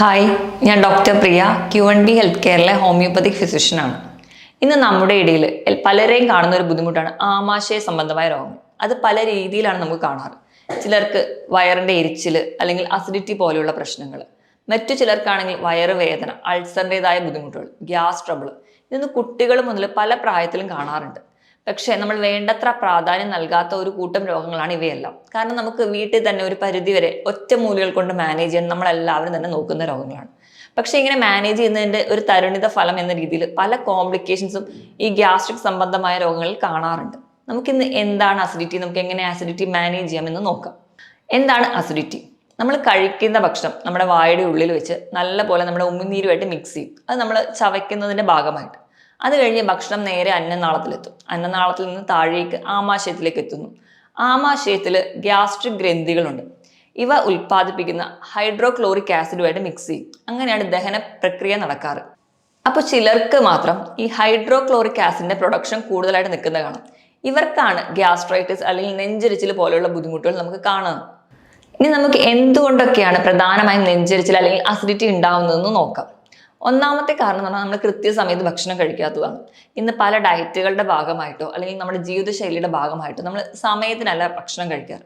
Hi ഞാൻ doctor Priya Q N B health കെയറിലെ homoeopathic ഫിസിഷ്യനാണ് ഇന്ന് നമ്മുടെ ഇടയിൽ പലരെയും കാണുന്ന ഒരു ബുദ്ധിമുട്ടാണ് ആമാശയ സംബന്ധമായ രോഗം. അത് പല രീതിയിലാണ് നമുക്ക് കാണാറ്. ചിലർക്ക് വയറിന്റെ എരിച്ചിൽ അല്ലെങ്കിൽ അസിഡിറ്റി പോലെയുള്ള പ്രശ്നങ്ങൾ മറ്റു ചിലർക്കാണെങ്കിൽ വയറ് വേദന അൾസറിന്റെതായ ബുദ്ധിമുട്ടുകൾ ഗ്യാസ് ട്രബിൾ ഇതൊന്നും കുട്ടികൾ മുതൽ പല പ്രായത്തിലും കാണാറുണ്ട്. പക്ഷേ നമ്മൾ വേണ്ടത്ര പ്രാധാന്യം നൽകാത്ത ഒരു കൂട്ടം രോഗങ്ങളാണ് ഇവയെല്ലാം. കാരണം നമുക്ക് വീട്ടിൽ തന്നെ ഒരു പരിധി വരെ ഒറ്റ മൂലികൾ കൊണ്ട് മാനേജ് ചെയ്യാൻ നമ്മളെല്ലാവരും തന്നെ നോക്കുന്ന രോഗങ്ങളാണ്. പക്ഷെ ഇങ്ങനെ മാനേജ് ചെയ്യുന്നതിന്റെ ഒരു തരുണിത ഫലം എന്ന രീതിയിൽ പല കോംപ്ലിക്കേഷൻസും ഈ ഗ്യാസ്ട്രിക് സംബന്ധമായ രോഗങ്ങളിൽ കാണാറുണ്ട്. നമുക്കിന്ന് എന്താണ് അസിഡിറ്റി നമുക്ക് എങ്ങനെ അസിഡിറ്റി മാനേജ് ചെയ്യാമെന്ന് നോക്കാം. എന്താണ് അസിഡിറ്റി നമ്മൾ കഴിക്കുന്ന ഭക്ഷണം നമ്മുടെ വായുടെ ഉള്ളിൽ വെച്ച് നല്ലപോലെ നമ്മുടെ ഉമിനീരുമായിട്ട് മിക്സ് ചെയ്യും. അത് നമ്മൾ ചവയ്ക്കുന്നതിന്റെ ഭാഗമായിട്ട്. അത് കഴിഞ്ഞ് ഭക്ഷണം നേരെ അന്നനാളത്തിലെത്തും. അന്നനാളത്തിൽ നിന്ന് താഴേക്ക് ആമാശയത്തിലേക്ക് എത്തുന്നു. ആമാശയത്തിൽ ഗ്യാസ്ട്രിക് ഗ്രന്ഥികളുണ്ട്. ഇവ ഉൽപ്പാദിപ്പിക്കുന്ന ഹൈഡ്രോക്ലോറിക് ആസിഡുമായിട്ട് മിക്സ് ചെയ്യും. അങ്ങനെയാണ് ദഹന പ്രക്രിയ നടക്കാറ്. അപ്പോൾ ചിലർക്ക് മാത്രം ഈ ഹൈഡ്രോക്ലോറിക് ആസിഡിന്റെ പ്രൊഡക്ഷൻ കൂടുതലായിട്ട് നിൽക്കുന്നത് കാണാം. ഇവർക്കാണ് ഗ്യാസ്ട്രൈറ്റിസ് അല്ലെങ്കിൽ നെഞ്ചരിച്ചിൽ പോലെയുള്ള ബുദ്ധിമുട്ടുകൾ നമുക്ക് കാണാം. ഇനി നമുക്ക് എന്തുകൊണ്ടൊക്കെയാണ് പ്രധാനമായും നെഞ്ചരിച്ചിൽ അല്ലെങ്കിൽ അസിഡിറ്റി ഉണ്ടാവുന്നതെന്ന് നോക്കാം. ഒന്നാമത്തെ കാരണം എന്ന് പറഞ്ഞാൽ നമ്മൾ കൃത്യസമയത്ത് ഭക്ഷണം കഴിക്കാത്തതാണ്. ഇന്ന് പല ഡയറ്റുകളുടെ ഭാഗമായിട്ടോ അല്ലെങ്കിൽ നമ്മുടെ ജീവിതശൈലിയുടെ ഭാഗമായിട്ടോ നമ്മൾ സമയത്തിനല്ല ഭക്ഷണം കഴിക്കാറ്.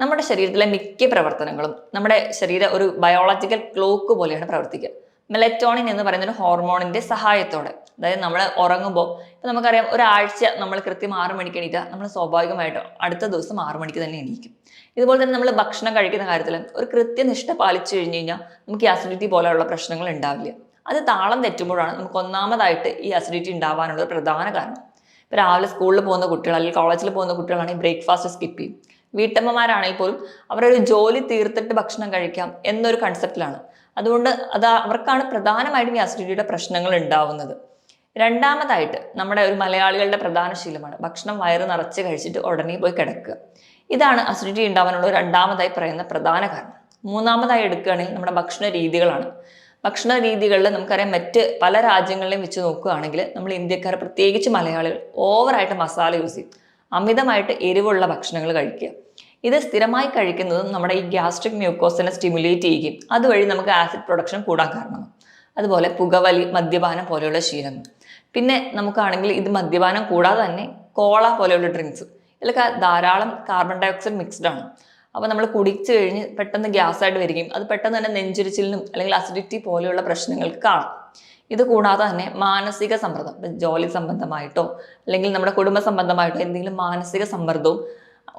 നമ്മുടെ ശരീരത്തിലെ മിക്ക പ്രവർത്തനങ്ങളും നമ്മുടെ ശരീരം ഒരു ബയോളജിക്കൽ ക്ലോക്ക് പോലെയാണ് പ്രവർത്തിക്കുക. മെലറ്റോണിൻ എന്ന് പറയുന്ന ഒരു ഹോർമോണിന്റെ സഹായത്തോടെ. അതായത് നമ്മൾ ഉറങ്ങുമ്പോൾ ഇപ്പം നമുക്കറിയാം ഒരാഴ്ച നമ്മൾ കൃത്യം ആറ് മണിക്ക് എണീറ്റാൽ നമ്മൾ സ്വാഭാവികമായിട്ടും അടുത്ത ദിവസം ആറ് മണിക്ക് തന്നെ എണീക്കും. ഇതുപോലെ തന്നെ നമ്മൾ ഭക്ഷണം കഴിക്കുന്ന കാര്യത്തിൽ ഒരു കൃത്യനിഷ്ഠ പാലിച്ചു കഴിഞ്ഞു കഴിഞ്ഞാൽ നമുക്ക് ഈ അസിഡിറ്റി പോലെയുള്ള പ്രശ്നങ്ങൾ ഉണ്ടാവില്ല. അത് താളം തെറ്റുമ്പോഴാണ് നമുക്ക് ഒന്നാമതായിട്ട് ഈ അസിഡിറ്റി ഉണ്ടാവാനുള്ള പ്രധാന കാരണം. ഇപ്പോൾ രാവിലെ സ്കൂളിൽ പോകുന്ന കുട്ടികൾ അല്ലെങ്കിൽ കോളേജിൽ പോകുന്ന കുട്ടികളാണെങ്കിൽ ബ്രേക്ക്ഫാസ്റ്റ് സ്കിപ്പ് ചെയ്യും. വീട്ടമ്മമാരാണെങ്കിൽ പോലും അവരൊരു ജോലി തീർത്തിട്ട് ഭക്ഷണം കഴിക്കാം എന്നൊരു കൺസെപ്റ്റിലാണ് അതുകൊണ്ട് അത് അവർക്കാണ് പ്രധാനമായിട്ടും ഈ അസിഡിറ്റിയുടെ പ്രശ്നങ്ങൾ ഉണ്ടാവുന്നത്. രണ്ടാമതായിട്ട് നമ്മുടെ ഒരു മലയാളികളുടെ പ്രധാന ശീലമാണ് ഭക്ഷണം വയറ് നിറച്ച് കഴിച്ചിട്ട് ഉടനെ പോയി കിടക്കുക. ഇതാണ് അസിഡിറ്റി ഉണ്ടാവാനുള്ള രണ്ടാമതായി പറയുന്ന പ്രധാന കാരണം. മൂന്നാമതായി എടുക്കുകയാണെങ്കിൽ നമ്മുടെ ഭക്ഷണ രീതികളാണ്. ഭക്ഷണ രീതികളിൽ നമുക്കറിയാം മറ്റ് പല രാജ്യങ്ങളിലും വെച്ച് നോക്കുകയാണെങ്കിൽ നമ്മൾ ഇന്ത്യക്കാർ പ്രത്യേകിച്ച് മലയാളികൾ ഓവറായിട്ട് മസാല യൂസ് ചെയ്യും. അമിതമായിട്ട് എരിവുള്ള ഭക്ഷണങ്ങൾ കഴിക്കുക. ഇത് സ്ഥിരമായി കഴിക്കുന്നതും നമ്മുടെ ഈ ഗ്യാസ്ട്രിക് മ്യൂക്കോസിനെ സ്റ്റിമുലേറ്റ് ചെയ്യുകയും അതുവഴി നമുക്ക് ആസിഡ് പ്രൊഡക്ഷൻ കൂടാൻ കാരണമാകും. അതുപോലെ പുകവലി മദ്യപാനം പോലെയുള്ള ശീലങ്ങൾ പിന്നെ നമുക്കാണെങ്കിൽ ഇത് മദ്യപാനം കൂടാതെ തന്നെ കോള പോലെയുള്ള ഡ്രിങ്ക്സ്. ഇതിലൊക്കെ ധാരാളം കാർബൺ ഡയോക്സൈഡ് മിക്സ്ഡ് ആണ്. അപ്പോൾ നമ്മൾ കുടിച്ചു കഴിഞ്ഞ് പെട്ടെന്ന് ഗ്യാസ് ആയിട്ട് വരികയും അത് പെട്ടെന്ന് തന്നെ നെഞ്ചിരിച്ചിലിനും അല്ലെങ്കിൽ അസിഡിറ്റി പോലെയുള്ള പ്രശ്നങ്ങൾക്ക് കാണാം. ഇത് കൂടാതെ തന്നെ മാനസിക സമ്മർദ്ദം ഇപ്പം ജോലി സംബന്ധമായിട്ടോ അല്ലെങ്കിൽ നമ്മുടെ കുടുംബ സംബന്ധമായിട്ടോ എന്തെങ്കിലും മാനസിക സമ്മർദ്ദവും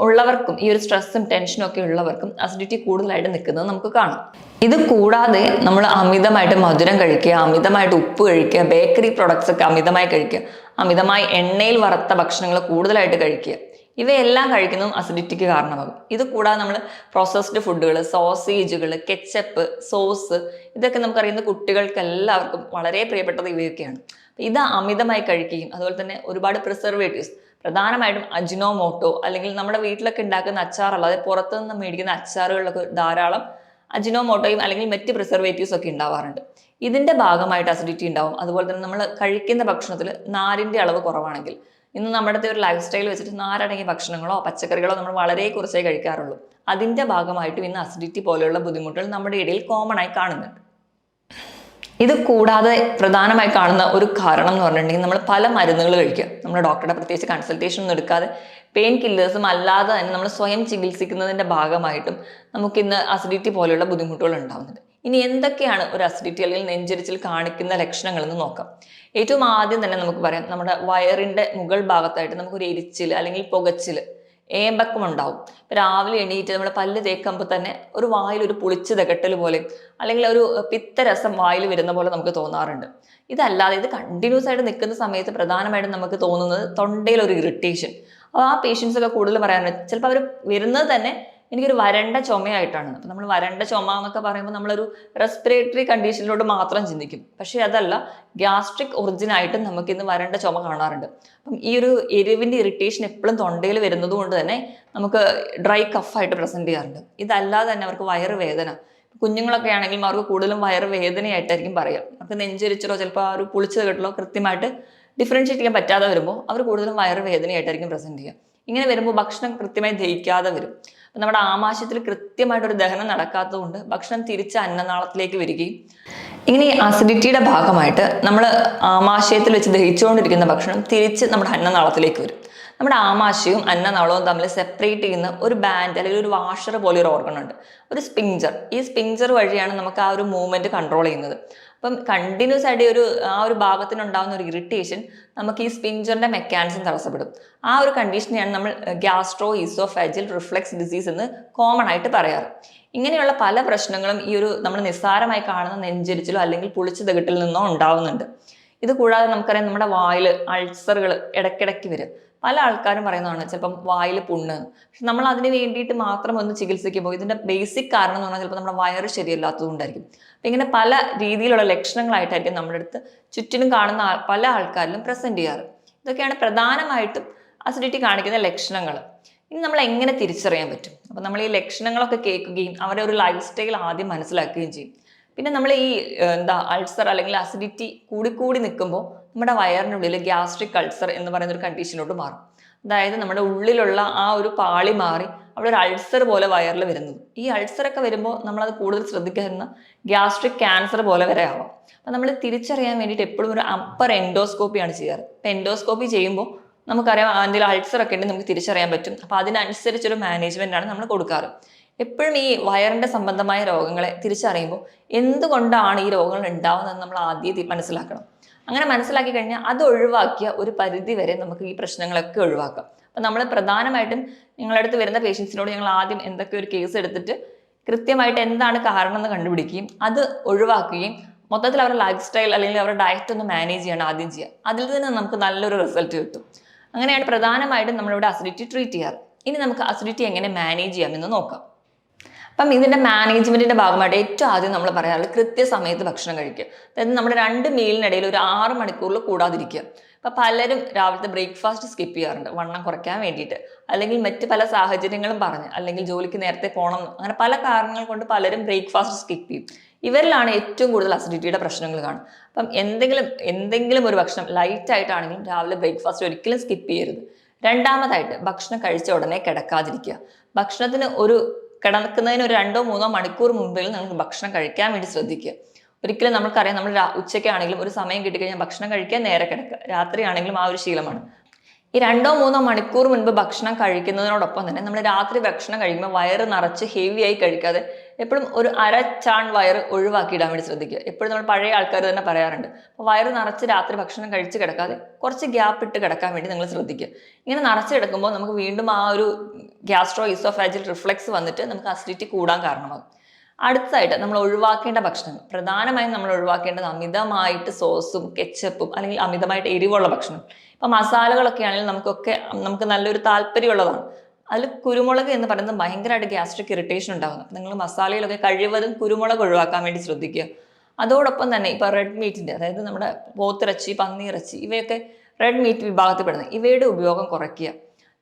ഉള്ളവർക്കും ഈ ഒരു സ്ട്രെസ്സും ടെൻഷനും ഒക്കെ ഉള്ളവർക്കും അസിഡിറ്റി കൂടുതലായിട്ട് നിൽക്കുന്നത് നമുക്ക് കാണാം. ഇത് കൂടാതെ നമ്മൾ അമിതമായിട്ട് മധുരം കഴിക്കുക അമിതമായിട്ട് ഉപ്പ് കഴിക്കുക ബേക്കറി പ്രൊഡക്ട്സ് ഒക്കെ അമിതമായി കഴിക്കുക അമിതമായി എണ്ണയിൽ വറുത്ത ഭക്ഷണങ്ങൾ കൂടുതലായിട്ട് കഴിക്കുക. ഇവയെല്ലാം കഴിക്കുന്നതും അസിഡിറ്റിക്ക് കാരണമാകും. ഇത് കൂടാതെ നമ്മൾ പ്രോസസ്ഡ് ഫുഡുകൾ സോസേജുകൾ കെച്ചപ്പ് സോസ് ഇതൊക്കെ നമുക്കറിയുന്ന കുട്ടികൾക്ക് എല്ലാവർക്കും വളരെ പ്രിയപ്പെട്ടത് ഇവയൊക്കെയാണ്. ഇത് അമിതമായി കഴിക്കുകയും അതുപോലെ തന്നെ ഒരുപാട് പ്രിസർവേറ്റീവ്സ് പ്രധാനമായിട്ടും അജിനോമോട്ടോ അല്ലെങ്കിൽ നമ്മുടെ വീട്ടിലൊക്കെ ഉണ്ടാക്കുന്ന അച്ചാർ അതായത് പുറത്തുനിന്ന് മേടിക്കുന്ന അച്ചാറുകളിലൊക്കെ ധാരാളം അജിനോമോട്ടോയും അല്ലെങ്കിൽ മറ്റ് പ്രിസർവേറ്റീവ്സ് ഒക്കെ ഉണ്ടാവാറുണ്ട്. ഇതിന്റെ ഭാഗമായിട്ട് അസിഡിറ്റി ഉണ്ടാവും. അതുപോലെ തന്നെ നമ്മൾ കഴിക്കുന്ന ഭക്ഷണത്തിൽ നാരിന്റെ അളവ് കുറവാണെങ്കിൽ ഇന്ന് നമ്മുടെ ഒരു ലൈഫ് സ്റ്റൈൽ വെച്ചിട്ട് നാരടങ്ങിയ ഭക്ഷണങ്ങളോ പച്ചക്കറികളോ നമ്മൾ വളരെ കുറച്ചേ കഴിക്കാറുള്ളൂ. അതിന്റെ ഭാഗമായിട്ടും ഇന്ന് അസിഡിറ്റി പോലെയുള്ള ബുദ്ധിമുട്ടുകൾ നമ്മുടെ ഇടയിൽ കോമൺ ആയി കാണുന്നുണ്ട്. ഇത് കൂടാതെ പ്രധാനമായി കാണുന്ന ഒരു കാരണം എന്ന് പറഞ്ഞിട്ടുണ്ടെങ്കിൽ നമ്മൾ പല മരുന്നുകൾ കഴിക്കുക. നമ്മൾ ഡോക്ടറുടെ പ്രത്യേകിച്ച് കൺസൾട്ടേഷൻ ഒന്നും എടുക്കാതെ പെയിൻ കില്ലേഴ്സും അല്ലാതെ തന്നെ നമ്മൾ സ്വയം ചികിത്സിക്കുന്നതിന്റെ ഭാഗമായിട്ടും നമുക്കിന്ന് അസിഡിറ്റി പോലെയുള്ള ബുദ്ധിമുട്ടുകൾ ഉണ്ടാകുന്നുണ്ട് ഇനി എന്തൊക്കെയാണ് ഒരു അസിഡിറ്റി അല്ലെങ്കിൽ നെഞ്ചരിച്ചിൽ കാണിക്കുന്ന ലക്ഷണങ്ങൾ എന്ന് നോക്കാം. ഏറ്റവും ആദ്യം തന്നെ നമുക്ക് പറയാം നമ്മുടെ വയറിന്റെ മുകൾ ഭാഗത്തായിട്ട് നമുക്കൊരു എരിച്ചിൽ അല്ലെങ്കിൽ പുകച്ചിൽ ഏമ്പക്കം ഉണ്ടാവും. ഇപ്പം രാവിലെ എണീറ്റ് നമ്മൾ പല്ല് തേക്കുമ്പോൾ തന്നെ ഒരു വായിൽ ഒരു പുളിച്ച് തകട്ടൽ പോലെ അല്ലെങ്കിൽ ഒരു പിത്തരസം വായിൽ വരുന്ന പോലെ നമുക്ക് തോന്നാറുണ്ട്. ഇതല്ലാതെ ഇത് കണ്ടിന്യൂസ് ആയിട്ട് നിൽക്കുന്ന സമയത്ത് പ്രധാനമായിട്ടും നമുക്ക് തോന്നുന്നത് തൊണ്ടയിൽ ഒരു ഇറിറ്റേഷൻ അപ്പോൾ ആ പേഷ്യൻസ് ഒക്കെ കൂടുതൽ പറയാറുണ്ട് ചിലപ്പോൾ അവർ വരുന്നത് തന്നെ എനിക്കൊരു വരണ്ട ചുമയായിട്ടാണ്. അപ്പം നമ്മൾ വരണ്ട ചുമ എന്നൊക്കെ പറയുമ്പോൾ നമ്മളൊരു റെസ്പിറേറ്ററി കണ്ടീഷനിലോട്ട് മാത്രം ചിന്തിക്കും. പക്ഷേ അതല്ല ഗ്യാസ്ട്രിക് ഒറിജിനായിട്ടും നമുക്കിന്ന് വരണ്ട ചുമ കാണാറുണ്ട്. അപ്പം ഈ ഒരു എരിവിന്റെ ഇറിറ്റേഷൻ എപ്പോഴും തൊണ്ടയിൽ വരുന്നത് കൊണ്ട് തന്നെ നമുക്ക് ഡ്രൈ കഫായിട്ട് പ്രസന്റ് ചെയ്യാറുണ്ട്. ഇതല്ലാതെ തന്നെ അവർക്ക് വയറ് വേദന. കുഞ്ഞുങ്ങളൊക്കെ ആണെങ്കിലും അവർക്ക് കൂടുതലും വയറ് വേദനയായിട്ടായിരിക്കും പറയുക. അവർക്ക് നെഞ്ചരിച്ചിലോ ചിലപ്പോൾ ആ ഒരു പുളിച്ചത് കിട്ടലോ കൃത്യമായിട്ട് ഡിഫറൻഷ്യേറ്റ് ചെയ്യാൻ പറ്റാതെ വരുമ്പോൾ അവർ കൂടുതലും വയറ് വേദനയായിട്ടായിരിക്കും പ്രസന്റ് ചെയ്യുക. ഇങ്ങനെ വരുമ്പോൾ ഭക്ഷണം കൃത്യമായി ദഹിക്കാതെ വരും. നമ്മുടെ ആമാശയത്തിൽ കൃത്യമായിട്ട് ഒരു ദഹനം നടക്കാത്തതുകൊണ്ട് ഭക്ഷണം തിരിച്ച് അന്നനാളത്തിലേക്ക് വരികയും ഇങ്ങനെ ഈ അസിഡിറ്റിയുടെ ഭാഗമായിട്ട് നമ്മൾ ആമാശയത്തിൽ വെച്ച് ദഹിച്ചുകൊണ്ടിരിക്കുന്ന ഭക്ഷണം തിരിച്ച് നമ്മുടെ അന്നനാളത്തിലേക്ക് വരും. നമ്മുടെ ആമാശയവും അന്നനാളവും തമ്മിൽ സെപ്പറേറ്റ് ചെയ്യുന്ന ഒരു ബാൻഡ് അല്ലെങ്കിൽ ഒരു വാഷർ പോലെ ഒരു ഓർഗൺ ഉണ്ട്. ഒരു സ്പിഞ്ചർ ഈ സ്പിഞ്ചർ വഴിയാണ് നമുക്ക് ആ ഒരു മൂവ്മെന്റ് കൺട്രോൾ ചെയ്യുന്നത്. അപ്പം കണ്ടിന്യൂസ് ആയിട്ട് ഒരു ആ ഒരു ഭാഗത്തിനുണ്ടാകുന്ന ഒരു ഇറിറ്റേഷൻ നമുക്ക് ഈ സ്പിഞ്ചറിന്റെ മെക്കാനിസം തടസ്സപ്പെടും. ആ ഒരു കണ്ടീഷനെയാണ് നമ്മൾ ഗ്യാസ്ട്രോ ഈസോഫാജിൽ റിഫ്ലെക്സ് ഡിസീസ് എന്ന് കോമൺ ആയിട്ട് പറയാറ്. ഇങ്ങനെയുള്ള പല പ്രശ്നങ്ങളും ഈ ഒരു നമ്മൾ നിസ്സാരമായി കാണുന്ന നെഞ്ചരിച്ചിലോ അല്ലെങ്കിൽ പുളിച്ചു തകിട്ടിൽ നിന്നോ ഉണ്ടാവുന്നുണ്ട്. ഇത് കൂടാതെ നമുക്കറിയാം നമ്മുടെ വായിൽ അൾസറുകൾ ഇടയ്ക്കിടയ്ക്ക് വരും. പല ആൾക്കാരും പറയുന്നതാണ് ചിലപ്പം വായിൽ പുണ്ണ്. പക്ഷെ നമ്മൾ അതിന് വേണ്ടിയിട്ട് മാത്രം ഒന്ന് ചികിത്സിക്കുമ്പോൾ ഇതിന്റെ ബേസിക് കാരണം എന്ന് പറഞ്ഞാൽ ചിലപ്പോൾ നമ്മുടെ വയറ് ശരിയല്ലാത്തതുകൊണ്ടായിരിക്കും അപ്പം ഇങ്ങനെ പല രീതിയിലുള്ള ലക്ഷണങ്ങളായിട്ടായിരിക്കും നമ്മുടെ അടുത്ത് ചുറ്റിനും കാണുന്ന പല ആൾക്കാരിലും പ്രസന്റ് ചെയ്യാറ്. ഇതൊക്കെയാണ് പ്രധാനമായിട്ടും അസിഡിറ്റി കാണിക്കുന്ന ലക്ഷണങ്ങൾ ഇനി നമ്മൾ എങ്ങനെ തിരിച്ചറിയാൻ പറ്റും? അപ്പം നമ്മൾ ഈ ലക്ഷണങ്ങളൊക്കെ കേൾക്കുകയും അവരുടെ ഒരു ലൈഫ് സ്റ്റൈൽ ആദ്യം മനസ്സിലാക്കുകയും ചെയ്യും. പിന്നെ നമ്മൾ ഈ എന്താ അൾസർ അല്ലെങ്കിൽ അസിഡിറ്റി കൂടിക്കൂടി നിൽക്കുമ്പോൾ നമ്മുടെ വയറിനുള്ളിൽ ഗ്യാസ്ട്രിക് അൾസർ എന്ന് പറയുന്ന ഒരു കണ്ടീഷനോട്ട് മാറും. അതായത് നമ്മുടെ ഉള്ളിലുള്ള ആ ഒരു പാളി മാറി അവിടെ ഒരു അൾസർ പോലെ വയറിൽ വരുന്നത്. ഈ അൾസർ ഒക്കെ വരുമ്പോൾ നമ്മളത് കൂടുതൽ ശ്രദ്ധിക്കുന്ന ഗ്യാസ്ട്രിക് ക്യാൻസർ പോലെ വരെ ആവാം. അപ്പം നമ്മൾ തിരിച്ചറിയാൻ വേണ്ടിയിട്ട് എപ്പോഴും ഒരു അപ്പർ എൻഡോസ്കോപ്പിയാണ് ചെയ്യാറ്. അപ്പം എൻഡോസ്കോപ്പി ചെയ്യുമ്പോൾ നമുക്കറിയാം എന്തെങ്കിലും അൾസർ ഒക്കെ ഉണ്ടെങ്കിൽ നമുക്ക് തിരിച്ചറിയാൻ പറ്റും. അപ്പോൾ അതിനനുസരിച്ചൊരു മാനേജ്മെന്റ് ആണ് നമ്മൾ കൊടുക്കാറ്. എപ്പോഴും ഈ വയറിന്റെ സംബന്ധമായ രോഗങ്ങളെ തിരിച്ചറിയുമ്പോൾ എന്തുകൊണ്ടാണ് ഈ രോഗങ്ങൾ ഉണ്ടാവുന്നതെന്ന് നമ്മൾ ആദ്യം മനസ്സിലാക്കണം. അങ്ങനെ മനസ്സിലാക്കി കഴിഞ്ഞാൽ അത് ഒഴിവാക്കിയ ഒരു പരിധി വരെ നമുക്ക് ഈ പ്രശ്നങ്ങളൊക്കെ ഒഴിവാക്കാം. അപ്പം നമ്മൾ പ്രധാനമായിട്ടും നിങ്ങളുടെ അടുത്ത് വരുന്ന പേഷ്യൻസിനോട് ഞങ്ങൾ ആദ്യം എന്തൊക്കെ ഒരു കേസ് എടുത്തിട്ട് കൃത്യമായിട്ട് എന്താണ് കാരണം എന്ന് കണ്ടുപിടിക്കുകയും അത് ഒഴിവാക്കുകയും മൊത്തത്തിൽ അവരുടെ ലൈഫ് സ്റ്റൈൽ അല്ലെങ്കിൽ അവരുടെ ഡയറ്റ് ഒന്ന് മാനേജ് ചെയ്യണം ആദ്യം ചെയ്യുക. അതിൽ നിന്ന് നമുക്ക് നല്ലൊരു റിസൾട്ട് കിട്ടും. അങ്ങനെയാണ് പ്രധാനമായിട്ടും നമ്മളിവിടെ അസിഡിറ്റി ട്രീറ്റ് ചെയ്യാറ്. ഇനി നമുക്ക് അസിഡിറ്റി എങ്ങനെ മാനേജ് ചെയ്യാമെന്ന് നോക്കാം. അപ്പം ഇതിന്റെ മാനേജ്മെന്റിന്റെ ഭാഗമായിട്ട് ഏറ്റവും ആദ്യം നമ്മൾ പറയാറുള്ളത് കൃത്യസമയത്ത് ഭക്ഷണം കഴിക്കുക. അതായത് നമ്മുടെ രണ്ട് മീലിനിടയിൽ ഒരു ആറ് മണിക്കൂറിൽ കൂടാതിരിക്കുക. അപ്പം പലരും രാവിലത്തെ ബ്രേക്ക്ഫാസ്റ്റ് സ്കിപ്പ് ചെയ്യാറുണ്ട്. വണ്ണം കുറയ്ക്കാൻ വേണ്ടിയിട്ട്. അല്ലെങ്കിൽ മറ്റ് പല സാഹചര്യങ്ങളും പറഞ്ഞ്. അല്ലെങ്കിൽ ജോലിക്ക് നേരത്തെ പോകണം അങ്ങനെ പല കാരണങ്ങൾ കൊണ്ട് പലരും ബ്രേക്ക്ഫാസ്റ്റ് സ്കിപ്പ് ചെയ്യും. ഇവരിലാണ് ഏറ്റവും കൂടുതൽ അസിഡിറ്റിയുടെ പ്രശ്നങ്ങൾ കാണും അപ്പം എന്തെങ്കിലും എന്തെങ്കിലും ഒരു ഭക്ഷണം ലൈറ്റ് ആയിട്ടാണെങ്കിലും രാവിലെ ബ്രേക്ക്ഫാസ്റ്റ് ഒരിക്കലും സ്കിപ്പ് ചെയ്യരുത്. രണ്ടാമതായിട്ട് ഭക്ഷണം കഴിച്ച ഉടനെ കിടക്കാതിരിക്കുക. ഭക്ഷണത്തിന് ഒരു കിടക്കുന്നതിന് ഒരു രണ്ടോ മൂന്നോ മണിക്കൂർ മുമ്പിൽ നിങ്ങൾക്ക് ഭക്ഷണം കഴിക്കാൻ വേണ്ടി ശ്രദ്ധിക്കുക. ഒരിക്കലും നമുക്കറിയാം നമ്മൾ ഉച്ചയ്ക്കാണെങ്കിലും ഒരു സമയം കിട്ടിക്കഴിഞ്ഞാൽ ഭക്ഷണം കഴിക്കാൻ നേരെ കിടക്കുക. രാത്രിയാണെങ്കിലും ആ ഒരു ശീലമാണ്. ഈ രണ്ടോ മൂന്നോ മണിക്കൂർ മുൻപ് ഭക്ഷണം കഴിക്കുന്നതിനോടൊപ്പം തന്നെ നമ്മൾ രാത്രി ഭക്ഷണം കഴിക്കുമ്പോൾ വയറ് നിറച്ച് ഹെവി ആയി കഴിക്കാതെ എപ്പോഴും ഒരു അര ചാൺ വയറ് ഒഴിവാക്കിയിടാൻ വേണ്ടി ശ്രദ്ധിക്കുക. എപ്പോഴും നമ്മൾ പഴയ ആൾക്കാർ തന്നെ പറയാറുണ്ട് അപ്പോൾ വയറ് നിറച്ച് രാത്രി ഭക്ഷണം കഴിച്ച് കിടക്കാതെ കുറച്ച് ഗ്യാപ്പ് ഇട്ട് കിടക്കാൻ വേണ്ടി നിങ്ങൾ ശ്രദ്ധിക്കുക. ഇങ്ങനെ നിറച്ച് കിടക്കുമ്പോൾ നമുക്ക് വീണ്ടും ആ ഒരു ഗ്യാസ്ട്രോ ഇസോഫാജിൽ റിഫ്ലക്സ് വന്നിട്ട് നമുക്ക് അസിഡിറ്റി കൂടാൻ കാരണമാകും. അടുത്തതായിട്ട് നമ്മൾ ഒഴിവാക്കേണ്ട ഭക്ഷണങ്ങൾ. പ്രധാനമായും നമ്മൾ ഒഴിവാക്കേണ്ടത് അമിതമായിട്ട് സോസും കെച്ചപ്പും അല്ലെങ്കിൽ അമിതമായിട്ട് എരിവുള്ള ഭക്ഷണം. ഇപ്പം മസാലകളൊക്കെ ആണെങ്കിൽ നമുക്കൊക്കെ നമുക്ക് നല്ലൊരു താല്പര്യമുള്ളതാണ്. അതിൽ കുരുമുളക് എന്ന് പറയുന്നത് ഭയങ്കരമായിട്ട് ഗ്യാസ്ട്രിക് ഇറിറ്റേഷൻ ഉണ്ടാകുന്നു അപ്പം നിങ്ങൾ മസാലയിലൊക്കെ കഴിവതും കുരുമുളക് ഒഴിവാക്കാൻ വേണ്ടി ശ്രദ്ധിക്കുക. അതോടൊപ്പം തന്നെ ഇപ്പോൾ റെഡ് മീറ്റിന്റെ അതായത് നമ്മുടെ പോത്തിറച്ചി പന്നിയിറച്ചി ഇവയൊക്കെ റെഡ് മീറ്റ് വിഭാഗത്തിൽ പെടുന്നത് ഇവയുടെ ഉപയോഗം കുറയ്ക്കുക.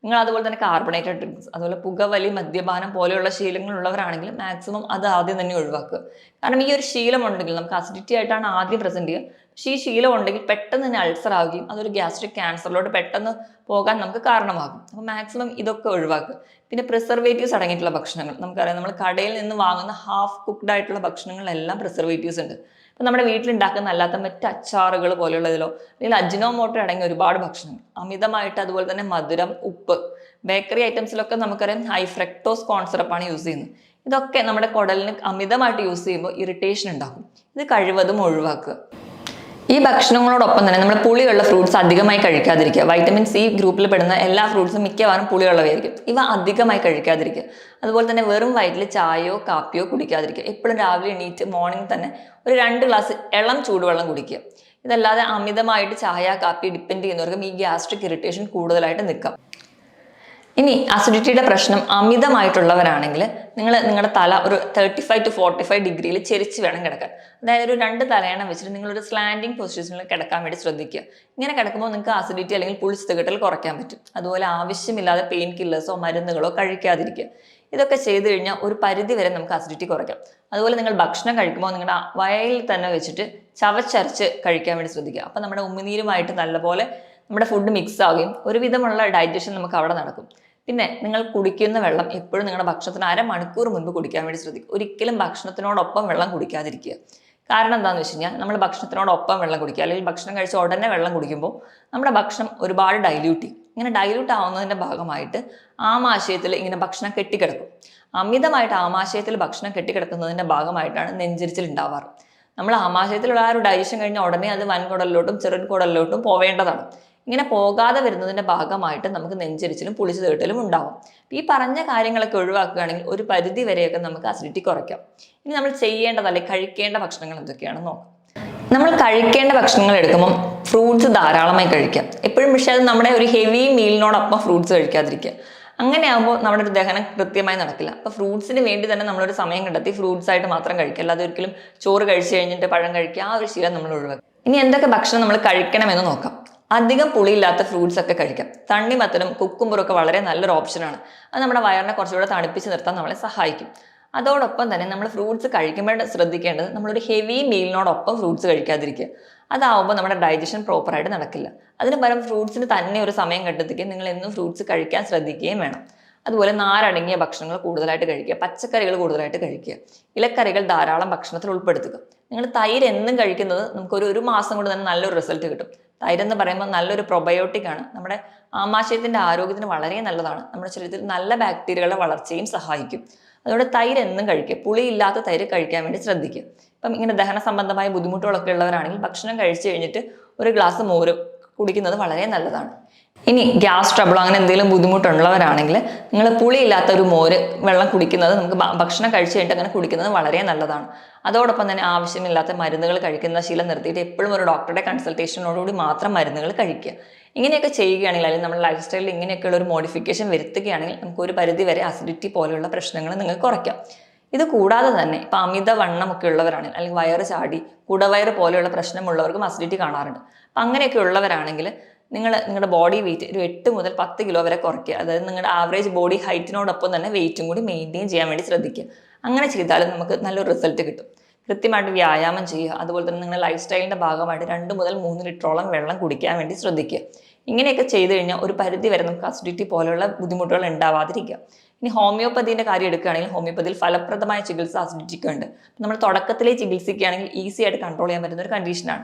നിങ്ങൾ അതുപോലെ തന്നെ കാർബണേറ്റഡ് ഡ്രിങ്ക്സ് അതുപോലെ പുകവലി മദ്യപാനം പോലെയുള്ള ശീലങ്ങളുള്ളവരാണെങ്കിൽ മാക്സിമം അത് ആദ്യം തന്നെ ഒഴിവാക്കുക. കാരണം ഈ ഒരു ശീലമുണ്ടെങ്കിൽ നമുക്ക് അസിഡിറ്റി ആയിട്ടാണ് ആദ്യം പ്രസന്റ് ചെയ്യുക. പക്ഷേ ഈ ശീലം ഉണ്ടെങ്കിൽ പെട്ടെന്ന് തന്നെ അൾസർ ആവുകയും അതൊരു ഗ്യാസ്ട്രിക് ക്യാൻസറിലോട്ട് പെട്ടെന്ന് പോകാൻ നമുക്ക് കാരണമാകും. അപ്പോൾ മാക്സിമം ഇതൊക്കെ ഒഴിവാക്കുക. പിന്നെ പ്രിസർവേറ്റീവ്സ് അടങ്ങിയിട്ടുള്ള ഭക്ഷണങ്ങൾ. നമുക്കറിയാം നമ്മൾ കടയിൽ നിന്ന് വാങ്ങുന്ന ഹാഫ് കുക്ക്ഡ് ആയിട്ടുള്ള ഭക്ഷണങ്ങളിലെല്ലാം പ്രിസർവേറ്റീവ്സ് ഉണ്ട്. ഇപ്പം നമ്മുടെ വീട്ടിലുണ്ടാക്കുന്ന അല്ലാത്ത മറ്റ് അച്ചാറുകൾ പോലെയുള്ളതിലോ അല്ലെങ്കിൽ അജിനോമോട്ടോ അടങ്ങിയ ഒരുപാട് ഭക്ഷണങ്ങൾ. അമിതമായിട്ട് അതുപോലെ തന്നെ മധുരം ഉപ്പ് ബേക്കറി ഐറ്റംസിലൊക്കെ നമുക്കറിയാം ഹൈ ഫ്രക്ടോസ് കോൺസെറപ്പാണ് യൂസ് ചെയ്യുന്നത്. ഇതൊക്കെ നമ്മുടെ കുടലിന് അമിതമായിട്ട് യൂസ് ചെയ്യുമ്പോൾ ഇറിറ്റേഷൻ ഉണ്ടാകും ഇത് കഴിവതും ഒഴിവാക്കുക. ഈ ഭക്ഷണങ്ങളോടൊപ്പം തന്നെ നമ്മൾ പുളിയുള്ള ഫ്രൂട്ട്സ് അധികമായി കഴിക്കാതിരിക്കുക. വൈറ്റമിൻ സി ഗ്രൂപ്പിൽ പെടുന്ന എല്ലാ ഫ്രൂട്ട്സും മിക്കവാറും പുളിയുള്ളവയായിരിക്കും. ഇവ അധികമായി കഴിക്കാതിരിക്കുക. അതുപോലെ തന്നെ വെറും വയറ്റിൽ ചായയോ കാപ്പിയോ കുടിക്കാതിരിക്കുക. എപ്പോഴും രാവിലെ എണീറ്റ് മോർണിംഗ് തന്നെ ഒരു രണ്ട് ഗ്ലാസ് ഇളം ചൂടുവെള്ളം കുടിക്കുക. ഇതല്ലാതെ അമിതമായിട്ട് ചായ കാപ്പി ഡിപ്പെൻഡ് ചെയ്യുന്നവർക്കും ഈ ഗ്യാസ്ട്രിക് ഇറിറ്റേഷൻ കൂടുതലായിട്ട് നിൽക്കാം. ഇനി അസിഡിറ്റിയുടെ പ്രശ്നം അമിതമായിട്ടുള്ളവരാണെങ്കിൽ നിങ്ങൾ നിങ്ങളുടെ തല ഒരു thirty five to forty five ഡിഗ്രിയിൽ ചെരിച്ച് വേണം കിടക്കാൻ. അതായത് ഒരു രണ്ട് തലയണം വെച്ചിട്ട് നിങ്ങളൊരു സ്ലാൻഡിങ് പൊസിഷനിൽ കിടക്കാൻ വേണ്ടി ശ്രദ്ധിക്കുക. ഇങ്ങനെ കിടക്കുമ്പോൾ നിങ്ങൾക്ക് അസിഡിറ്റി അല്ലെങ്കിൽ പുളിച്ച് തികട്ടൽ കുറയ്ക്കാൻ പറ്റും. അതുപോലെ ആവശ്യമില്ലാതെ പെയിൻ കില്ലേഴ്സോ മരുന്നുകളോ കഴിക്കാതിരിക്കുക. ഇതൊക്കെ ചെയ്തു കഴിഞ്ഞാൽ ഒരു പരിധി വരെ നമുക്ക് അസിഡിറ്റി കുറയ്ക്കാം. അതുപോലെ നിങ്ങൾ ഭക്ഷണം കഴിക്കുമ്പോൾ നിങ്ങളുടെ വയലിൽ തന്നെ വെച്ചിട്ട് ചവച്ചരച്ച് കഴിക്കാൻ വേണ്ടി ശ്രദ്ധിക്കുക. അപ്പം നമ്മുടെ ഉമിനീരുമായിട്ട് നല്ലപോലെ നമ്മുടെ ഫുഡ് മിക്സ് ആവുകയും ഒരുവിധമുള്ള ഡൈജഷൻ നമുക്ക് അവിടെ നടക്കും. പിന്നെ നിങ്ങൾ കുടിക്കുന്ന വെള്ളം എപ്പോഴും നിങ്ങളുടെ ഭക്ഷണത്തിന് അരമണിക്കൂർ മുൻപ് കുടിക്കാൻ വേണ്ടി ശ്രദ്ധിക്കും ഒരിക്കലും ഭക്ഷണത്തിനോടൊപ്പം വെള്ളം കുടിക്കാതിരിക്കുക. കാരണം എന്താണെന്ന് വെച്ച് കഴിഞ്ഞാൽ നമ്മൾ ഭക്ഷണത്തിനോടൊപ്പം വെള്ളം കുടിക്കുക. അല്ലെങ്കിൽ ഭക്ഷണം കഴിച്ച ഉടനെ വെള്ളം കുടിക്കുമ്പോൾ നമ്മുടെ ഭക്ഷണം ഒരുപാട് ഡൈല്യൂട്ട് ചെയ്യും. ഇങ്ങനെ ഡൈല്യൂട്ട് ആവുന്നതിന്റെ ഭാഗമായിട്ട് ആമാശയത്തിൽ ഇങ്ങനെ ഭക്ഷണം കെട്ടിക്കിടക്കും. അമിതമായിട്ട് ആമാശയത്തിൽ ഭക്ഷണം കെട്ടിക്കിടക്കുന്നതിന്റെ ഭാഗമായിട്ടാണ് നെഞ്ചിരിച്ചിൽ ഉണ്ടാവാറ്. നമ്മൾ ആമാശയത്തിലുള്ള ആ ഒരു ഡൈജഷൻ കഴിഞ്ഞ ഉടനെ അത് വൻകുടലിലോട്ടും ചെറുകുടലിലോട്ടും പോവേണ്ടതാണ്. ഇങ്ങനെ പോകാതെ വരുന്നതിന്റെ ഭാഗമായിട്ട് നമുക്ക് നെഞ്ചരിച്ചിലും പുളിച്ചു തീട്ടലും ഉണ്ടാവും. ഈ പറഞ്ഞ കാര്യങ്ങളൊക്കെ ഒഴിവാക്കുകയാണെങ്കിൽ ഒരു പരിധി വരെയൊക്കെ നമുക്ക് അസിഡിറ്റി കുറയ്ക്കാം. ഇനി നമ്മൾ ചെയ്യേണ്ടത് അല്ലെങ്കിൽ കഴിക്കേണ്ട ഭക്ഷണങ്ങൾ എന്തൊക്കെയാണെന്ന് നോക്കാം. നമ്മൾ കഴിക്കേണ്ട ഭക്ഷണങ്ങൾ എടുക്കുമ്പോൾ ഫ്രൂട്ട്സ് ധാരാളമായി കഴിക്കാം. എപ്പോഴും പക്ഷേ അത് നമ്മുടെ ഒരു ഹെവി മീലിനോടൊപ്പം ഫ്രൂട്ട്സ് കഴിക്കാതിരിക്കുക. അങ്ങനെയാകുമ്പോൾ നമ്മുടെ ഒരു ദഹനം കൃത്യമായി നടക്കില്ല. അപ്പോൾ ഫ്രൂട്ട്സിന് വേണ്ടി തന്നെ നമ്മളൊരു സമയം കണ്ടെത്തി ഫ്രൂട്ട്സ് ആയിട്ട് മാത്രം കഴിക്കുക അല്ലാതെ ഒരിക്കലും ചോറ് കഴിച്ചു കഴിഞ്ഞിട്ട് പഴം കഴിക്കുക ആ ഒരു ശീലം നമ്മൾ ഒഴിവാക്കുക ഇനി എന്തൊക്കെ ഭക്ഷണം നമ്മൾ കഴിക്കണമെന്ന് നോക്കാം. അധികം പുളിയില്ലാത്ത ഫ്രൂട്ട്സ് ഒക്കെ കഴിക്കാം. തണ്ണിമത്തനും കുക്കുമ്പറും ഒക്കെ വളരെ നല്ലൊരു ഓപ്ഷനാണ് അത് നമ്മുടെ വയറിനെ കുറച്ചുകൂടെ തണുപ്പിച്ച് നിർത്താൻ നമ്മളെ സഹായിക്കും. അതോടൊപ്പം തന്നെ നമ്മൾ ഫ്രൂട്ട്സ് കഴിക്കുമ്പോൾ ശ്രദ്ധിക്കേണ്ടത് നമ്മളൊരു ഹെവി മീലിനോടൊപ്പം ഫ്രൂട്ട്സ് കഴിക്കാതിരിക്കുക. അതാവുമ്പോൾ നമ്മുടെ ഡൈജഷൻ പ്രോപ്പറായിട്ട് നടക്കില്ല. അതിന് പകരം ഫ്രൂട്ട്സിന് തന്നെ ഒരു സമയം കണ്ടെത്തിക്കുക. നിങ്ങൾ എന്നും ഫ്രൂട്ട്സ് കഴിക്കാൻ ശ്രദ്ധിക്കുകയും വേണം. അതുപോലെ നാരടങ്ങിയ ഭക്ഷണങ്ങൾ കൂടുതലായിട്ട് കഴിക്കുക. പച്ചക്കറികൾ കൂടുതലായിട്ട് കഴിക്കുക. ഇലക്കറികൾ ധാരാളം ഭക്ഷണത്തിൽ ഉൾപ്പെടുത്തുക. നിങ്ങൾ തൈര് എന്നും കഴിക്കുന്നത് നമുക്കൊരു ഒരു മാസം കൊണ്ട് തന്നെ നല്ലൊരു റിസൾട്ട് കിട്ടും. തൈര് എന്ന് പറയുമ്പോൾ നല്ലൊരു പ്രൊബയോട്ടിക് ആണ്. നമ്മുടെ ആമാശയത്തിന്റെ ആരോഗ്യത്തിന് വളരെ നല്ലതാണ്. നമ്മുടെ ശരീരത്തിൽ നല്ല ബാക്ടീരിയകളുടെ വളർച്ചയും സഹായിക്കും. അതുകൊണ്ട് തൈര് എന്നും കഴിക്കുക. പുളിയില്ലാത്ത തൈര് കഴിക്കാൻ വേണ്ടി ശ്രദ്ധിക്കുക. ഇപ്പം ഇങ്ങനെ ദഹന സംബന്ധമായ ബുദ്ധിമുട്ടുകളൊക്കെ ഉള്ളവരാണെങ്കിൽ ഭക്ഷണം കഴിച്ചു കഴിഞ്ഞിട്ട് ഒരു ഗ്ലാസ് മോര് കുടിക്കുന്നത് വളരെ നല്ലതാണ്. ഇനി ഗ്യാസ് ട്രബിൾ അങ്ങനെ എന്തെങ്കിലും ബുദ്ധിമുട്ടുള്ളവരാണെങ്കിൽ നിങ്ങൾ പുളിയില്ലാത്ത ഒരു മോര് വെള്ളം കുടിക്കുന്നത് നമുക്ക് ഭക്ഷണം കഴിച്ചു കഴിഞ്ഞിട്ട് അങ്ങനെ കുടിക്കുന്നത് വളരെ നല്ലതാണ്. അതോടൊപ്പം തന്നെ ആവശ്യമില്ലാത്ത മരുന്നുകൾ കഴിക്കുന്ന ശീലം നിർത്തിയിട്ട് എപ്പോഴും ഒരു ഡോക്ടറുടെ കൺസൾട്ടേഷനോടുകൂടി മാത്രം മരുന്നുകൾ കഴിക്കുക. ഇങ്ങനെയൊക്കെ ചെയ്യുകയാണെങ്കിൽ അല്ലെങ്കിൽ നമ്മുടെ ലൈഫ് സ്റ്റൈലിൽ ഇങ്ങനെയൊക്കെയുള്ള ഒരു മോഡിഫിക്കേഷൻ വരുത്തുകയാണെങ്കിൽ നമുക്ക് ഒരു പരിധി വരെ അസിഡിറ്റി പോലെയുള്ള പ്രശ്നങ്ങൾ നിങ്ങൾക്ക് കുറയ്ക്കാം. ഇത് കൂടാതെ തന്നെ ഇപ്പം അമിത വണ്ണമൊക്കെ അല്ലെങ്കിൽ വയറ് ചാടി കുടവയറ് പോലെയുള്ള പ്രശ്നമുള്ളവർക്കും അസിഡിറ്റി കാണാറുണ്ട്. അപ്പം അങ്ങനെയൊക്കെ ഉള്ളവരാണെങ്കിൽ നിങ്ങൾ നിങ്ങളുടെ ബോഡി വെയിറ്റ് ഒരു എട്ട് മുതൽ പത്ത് കിലോ വരെ കുറയ്ക്കുക. അതായത് നിങ്ങളുടെ ആവറേജ് ബോഡി ഹൈറ്റിനോടൊപ്പം തന്നെ വെയിറ്റും കൂടി മെയിന്റെയിൻ ചെയ്യാൻ വേണ്ടി ശ്രദ്ധിക്കുക. അങ്ങനെ ചെയ്താലും നമുക്ക് നല്ലൊരു റിസൾട്ട് കിട്ടും. കൃത്യമായിട്ട് വ്യായാമം ചെയ്യുക. അതുപോലെ തന്നെ നിങ്ങളുടെ ലൈഫ് സ്റ്റൈലിന്റെ ഭാഗമായിട്ട് രണ്ട് മുതൽ മൂന്ന് ലിറ്ററോളം വെള്ളം കുടിക്കാൻ വേണ്ടി ശ്രദ്ധിക്കുക. ഇങ്ങനെയൊക്കെ ചെയ്തു കഴിഞ്ഞാൽ ഒരു പരിധി വരെ നമുക്ക് അസിഡിറ്റി പോലെയുള്ള ബുദ്ധിമുട്ടുകൾ ഉണ്ടാവാതിരിക്കുക. ഇനി ഹോമിയോപ്പതിന്റെ കാര്യം എടുക്കുകയാണെങ്കിൽ ഹോമിയോപ്പതിയിൽ ഫലപ്രദമായ ചികിത്സ അസിഡിറ്റിക്ക് ഉണ്ട് നമ്മൾ തുടക്കത്തിലേ ചികിത്സിക്കുകയാണെങ്കിൽ ഈസി ആയിട്ട് കൺട്രോൾ ചെയ്യാൻ പറ്റുന്ന ഒരു കണ്ടീഷനാണ്